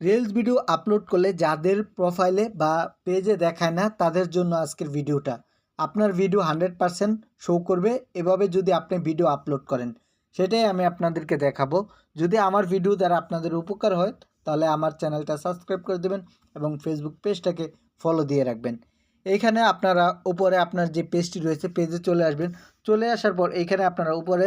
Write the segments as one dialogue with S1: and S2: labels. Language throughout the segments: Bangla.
S1: রিলস ভিডিও আপলোড করলে যাদের প্রোফাইলে বা পেজে দেখায় না, তাদের জন্য আজকের ভিডিওটা আপনার ভিডিও হান্ড্রেড পারসেন্ট শো করবে, এভাবে যদি আপনি ভিডিও আপলোড করেন। সেটাই আমি আপনাদেরকে দেখাবো। যদি আমার ভিডিও দ্বারা আপনাদের উপকার হয়, তাহলে আমার চ্যানেলটা সাবস্ক্রাইব করে দেবেন এবং ফেসবুক পেজটাকে ফলো দিয়ে রাখবেন। এইখানে আপনারা উপরে আপনার যে পেজটি রয়েছে পেজে চলে আসবেন। চলে আসার পর এইখানে আপনারা উপরে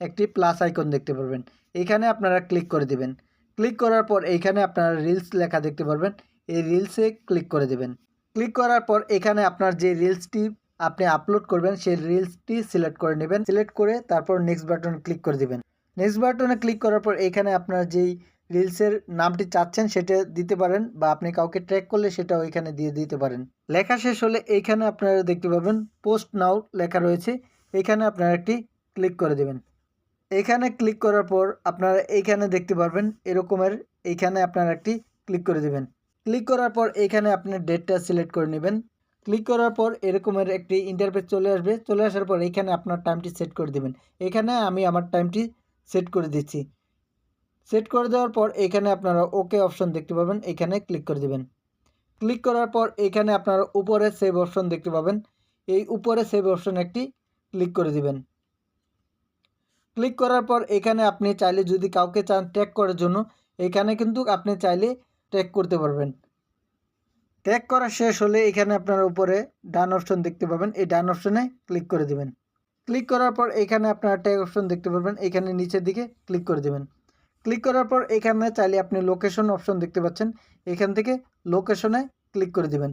S1: একটি প্লাস আইকন দেখতে পারবেন। এইখানে আপনারা ক্লিক করে দিবেন। ক্লিক করার পর এইখানে আপনারা রিলস লেখা দেখতে পারবেন। এই রিলসে ক্লিক করে দেবেন। ক্লিক করার পর এখানে আপনার যে রিলসটি আপনি আপলোড করবেন, সেই রিলসটি সিলেক্ট করে নেবেন। সিলেক্ট করে তারপর নেক্সট বাটনে ক্লিক করে দিবেন। নেক্সট বাটনে ক্লিক করার পর এখানে আপনার যেই রিলসের নামটি চাচ্ছেন, সেটা দিতে পারেন বা আপনি কাউকে ট্র্যাক করলে সেটাও এখানে দিয়ে দিতে পারেন। লেখা শেষ হলে এইখানে আপনারা দেখতে পাবেন পোস্ট নাও লেখা রয়েছে। এখানে আপনারা একটি ক্লিক করে দেবেন। এখানে ক্লিক করার পর আপনারা এইখানে দেখতে পারবেন এরকমের এইখানে আপনারা একটি ক্লিক করে দেবেন। ক্লিক করার পর এইখানে আপনি ডেটটা সিলেক্ট করে নেবেন। ক্লিক করার পর এরকমের একটি ইন্টারফেস চলে আসবে। চলে আসার পর এইখানে আপনার টাইমটি সেট করে দেবেন। এখানে আমি আমার টাইমটি সেট করে দিচ্ছি। সেট করে দেওয়ার পর এখানে আপনারা ওকে অপশন দেখতে পাবেন। এখানে ক্লিক করে দেবেন। ক্লিক করার পর এখানে আপনারা উপরে সেভ অপশন দেখতে পাবেন। এই উপরে সেভ অপশন একটি ক্লিক করে দিবেন। ক্লিক করার পর এখানে আপনি চাইলে যদি কাউকে চান ট্যাগ করার জন্য, এখানে কিন্তু আপনি চাইলে ট্যাগ করতে পারবেন। ট্যাগ করা শেষ হলে এখানে আপনার উপরে ডান অপশন দেখতে পাবেন। এই ডান অপশনে ক্লিক করে দিবেন। ক্লিক করার পর এখানে আপনার ট্যাগ অপশন দেখতে পারবেন। এখানে নিচের দিকে ক্লিক করে দেবেন। ক্লিক করার পর এখানে চাইলে আপনি লোকেশন অপশন দেখতে পাচ্ছেন। এখান থেকে লোকেশনে ক্লিক করে দিবেন।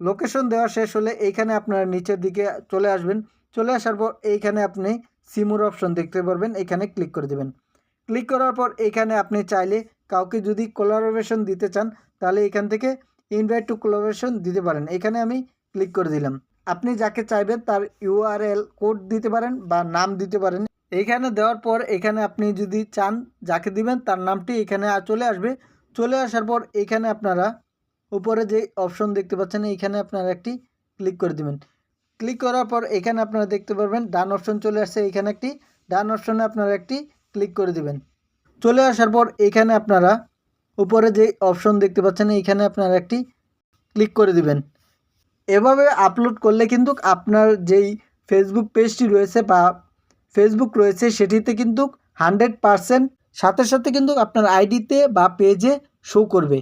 S1: লোকেশন দেওয়া শেষ হলে এইখানে আপনার নিচের দিকে চলে আসবেন। চলে আসার পর এইখানে আপনি সিমুর অপশন দেখতে পারবেন, এখানে ক্লিক করে দেবেন। ক্লিক করার পর এখানে আপনি চাইলে কাউকে যদি কোলাবোরেশন দিতে চান, তাহলে এখান থেকে ইনভাইট টু কোলাবোরেশন দিতে পারেন। এখানে আমি ক্লিক করে দিলাম। আপনি যাকে চাইবেন তার ইউআরএল কোড দিতে পারেন বা নাম দিতে পারেন। এইখানে দেওয়ার পর এখানে আপনি যদি চান, যাকে দিবেন তার নামটি এখানে চলে আসবে। চলে আসার পর এখানে আপনারা উপরে যে অপশন দেখতে পাচ্ছেন এইখানে আপনারা একটি ক্লিক করে দিবেন। ক্লিক করার পর এখানে আপনারা দেখতে পারবেন ডান অপশন চলে আসছে, এখানে একটি। ডান অপশনে আপনারা একটি ক্লিক করে দিবেন। চলে আসার পর এখানে আপনারা উপরে যে অপশন দেখতে পাচ্ছেন এইখানে আপনারা একটি ক্লিক করে দিবেন। এভাবে আপলোড করলে কিন্তু আপনার যেই ফেসবুক পেজটি রয়েছে বা ফেসবুক রয়েছে, সেটিতে কিন্তু হান্ড্রেড পারসেন্ট সাথে সাথে কিন্তু আপনার আইডিতে বা পেজে শো করবে।